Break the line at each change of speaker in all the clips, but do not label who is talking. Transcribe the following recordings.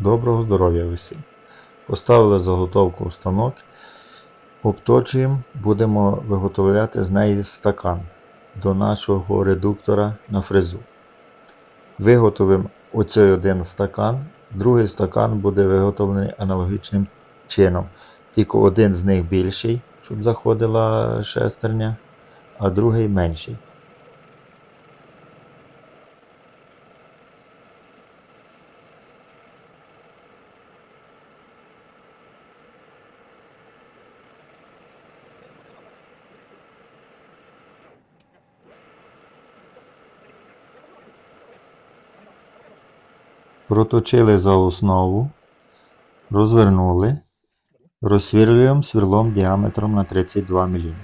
Доброго здоров'я усім! Поставили заготовку в станок, обточуємо, будемо виготовляти з неї стакан до нашого редуктора на фрезу. Виготовимо оцей один стакан, другий стакан буде виготовлений аналогічним чином. Тільки один з них більший, щоб заходила шестерня, а другий менший. Проточили за основу, розвернули, розсвірлюємо сверлом діаметром на 32 мм.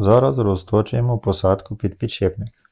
Зараз розточуємо посадку під підшипник.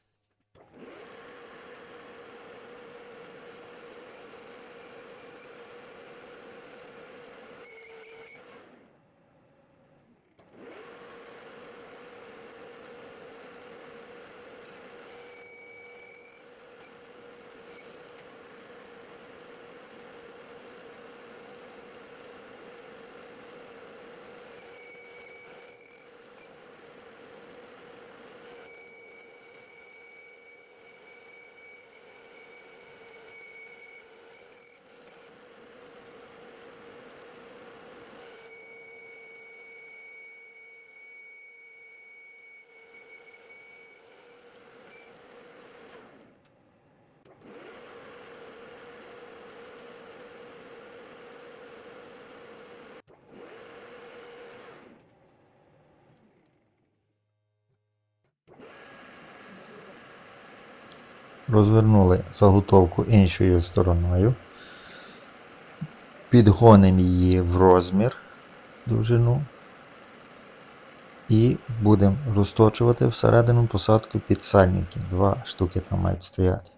Розвернули заготовку іншою стороною. Підгонимо її в розмір довжину. І будемо розточувати всередину посадку під сальники. Два штуки там мають стояти.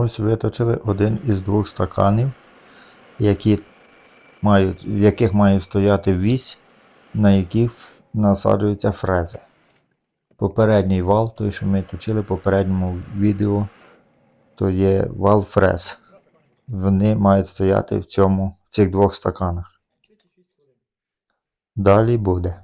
Ось виточили один із двох стаканів, які мають, в яких має стояти вісь, на яких насаджуються фрези. Попередній вал, той, що ми точили в попередньому відео, то є вал фрез. Вони мають стояти в цьому, в цих двох стаканах. Далі буде.